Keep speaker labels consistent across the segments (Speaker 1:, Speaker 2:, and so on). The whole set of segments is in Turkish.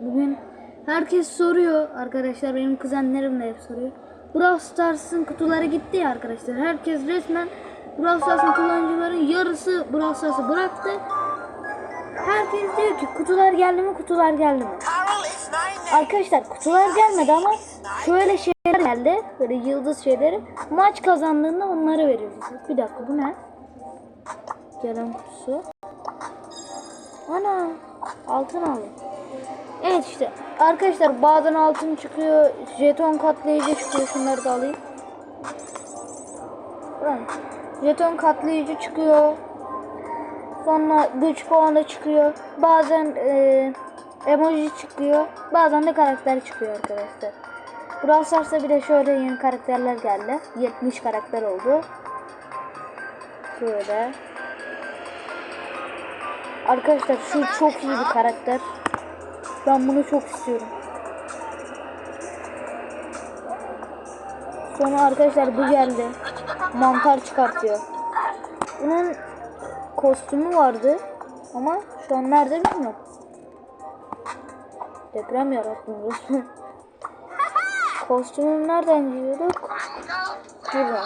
Speaker 1: Bugün herkes soruyor arkadaşlar benim kuzenlerim de hep soruyor. Brawl Stars'ın kutuları gitti ya arkadaşlar. Herkes resmen Brawl Stars'ın kullanıcıların yarısı Brawl Stars'ı bıraktı. Herkes diyor ki kutular geldi mi kutular geldi mi? Arkadaşlar kutular gelmedi ama şöyle şeyler geldi. Böyle yıldız şeyleri. Maç kazandığında onları veriyoruz. Bir dakika bu ne? Gelen kutusu. Ana altın aldım. Evet işte arkadaşlar bazen altın çıkıyor. Jeton katlayıcı çıkıyor. Şunları da alayım. Ulan, Jeton katlayıcı çıkıyor. Sonra güç puanı çıkıyor. Bazen e, emoji çıkıyor. Bazen de karakter çıkıyor arkadaşlar. Brawl Stars'ta bir de şöyle yeni karakterler geldi. 70 karakter oldu. Böyle. Arkadaşlar şu çok iyi bir karakter. Ben bunu çok istiyorum. Sonra arkadaşlar bu geldi. Mantar çıkartıyor. Bunun kostümü vardı. Ama şu an nerede bilmiyorum. Deprem yarattım resmen. Kostümü nereden giyiyorduk? Burada.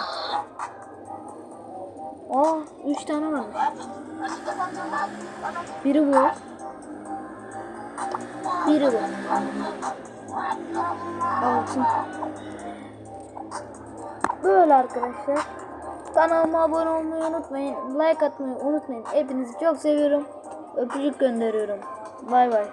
Speaker 1: Aa, üç tane varmış. Biri bu. Biri bu. Altın. Böyle arkadaşlar. Kanalıma abone olmayı unutmayın. Like atmayı unutmayın. Hepinizi çok seviyorum. Öpücük gönderiyorum. Bay bay.